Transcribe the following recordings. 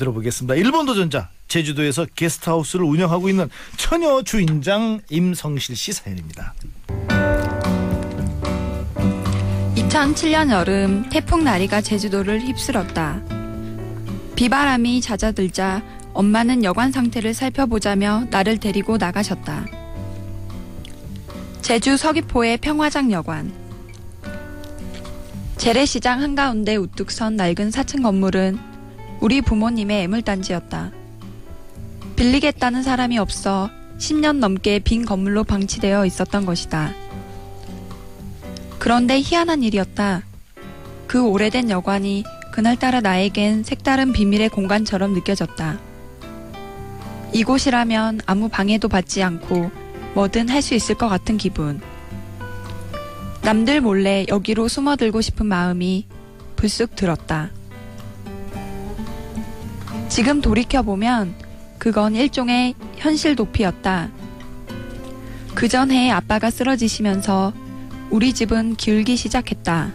들어보겠습니다. 일본 도전자 제주도에서 게스트하우스를 운영하고 있는 처녀 주인장 임성실 씨 사연입니다. 2007년 여름 태풍 나리가 제주도를 휩쓸었다. 비바람이 잦아들자 엄마는 여관 상태를 살펴보자며 나를 데리고 나가셨다. 제주 서귀포의 평화장 여관. 재래시장 한가운데 우뚝 선 낡은 4층 건물은 우리 부모님의 애물단지였다. 빌리겠다는 사람이 없어 10년 넘게 빈 건물로 방치되어 있었던 것이다. 그런데 희한한 일이었다. 그 오래된 여관이 그날따라 나에겐 색다른 비밀의 공간처럼 느껴졌다. 이곳이라면 아무 방해도 받지 않고 뭐든 할 수 있을 것 같은 기분. 남들 몰래 여기로 숨어들고 싶은 마음이 불쑥 들었다. 지금 돌이켜보면 그건 일종의 현실 도피였다. 그 전해 아빠가 쓰러지시면서 우리 집은 기울기 시작했다.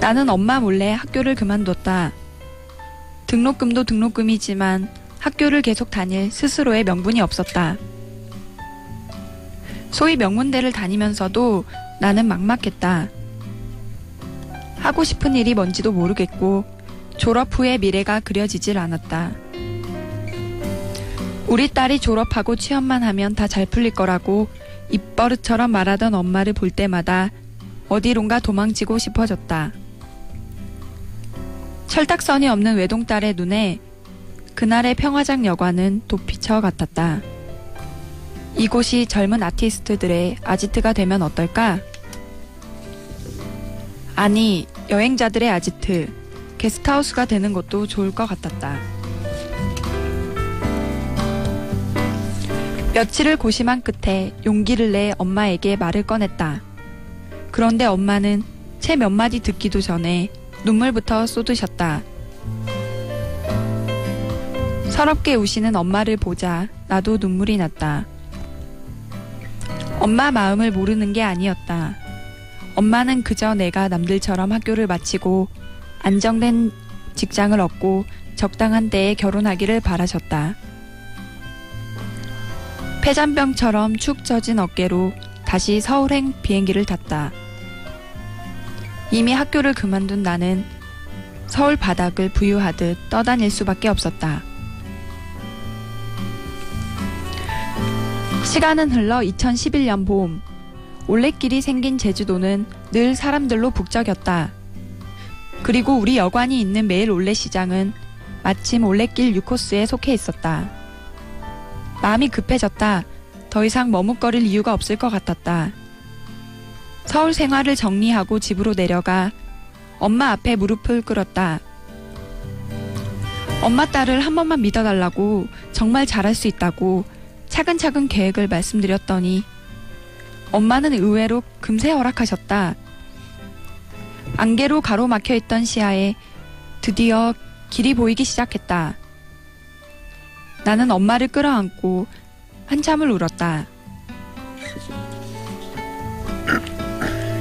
나는 엄마 몰래 학교를 그만뒀다. 등록금도 등록금이지만 학교를 계속 다닐 스스로의 명분이 없었다. 소위 명문대를 다니면서도 나는 막막했다. 하고 싶은 일이 뭔지도 모르겠고 졸업 후의 미래가 그려지질 않았다. 우리 딸이 졸업하고 취업만 하면 다 잘 풀릴 거라고 입버릇처럼 말하던 엄마를 볼 때마다 어디론가 도망치고 싶어졌다. 철딱선이 없는 외동딸의 눈에 그날의 평화장 여관은 도피처 같았다. 이곳이 젊은 아티스트들의 아지트가 되면 어떨까? 아니, 여행자들의 아지트, 게스트하우스가 되는 것도 좋을 것 같았다. 며칠을 고심한 끝에 용기를 내 엄마에게 말을 꺼냈다. 그런데 엄마는 채 몇 마디 듣기도 전에 눈물부터 쏟으셨다. 서럽게 우시는 엄마를 보자 나도 눈물이 났다. 엄마 마음을 모르는 게 아니었다. 엄마는 그저 내가 남들처럼 학교를 마치고 안정된 직장을 얻고 적당한 때에 결혼하기를 바라셨다. 폐잔병처럼 축 처진 어깨로 다시 서울행 비행기를 탔다. 이미 학교를 그만둔 나는 서울 바닥을 부유하듯 떠다닐 수밖에 없었다. 시간은 흘러 2011년 봄. 올레길이 생긴 제주도는 늘 사람들로 북적였다. 그리고 우리 여관이 있는 매일 올레시장은 마침 올레길 6코스에 속해 있었다. 마음이 급해졌다. 더 이상 머뭇거릴 이유가 없을 것 같았다. 서울 생활을 정리하고 집으로 내려가 엄마 앞에 무릎을 꿇었다. 엄마 딸을 한 번만 믿어달라고 정말 잘할 수 있다고 차근차근 계획을 말씀드렸더니 엄마는 의외로 금세 허락하셨다. 안개로 가로막혀 있던 시야에 드디어 길이 보이기 시작했다. 나는 엄마를 끌어안고 한참을 울었다.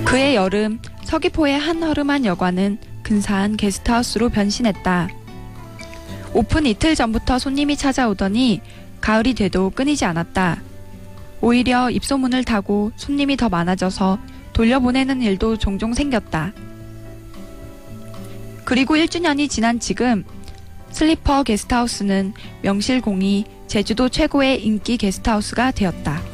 그해 여름 서귀포의 한 허름한 여관은 근사한 게스트하우스로 변신했다. 오픈 이틀 전부터 손님이 찾아오더니 가을이 돼도 끊이지 않았다. 오히려 입소문을 타고 손님이 더 많아져서 돌려보내는 일도 종종 생겼다. 그리고 1주년이 지난 지금 슬리퍼 게스트하우스는 명실공히 제주도 최고의 인기 게스트하우스가 되었다.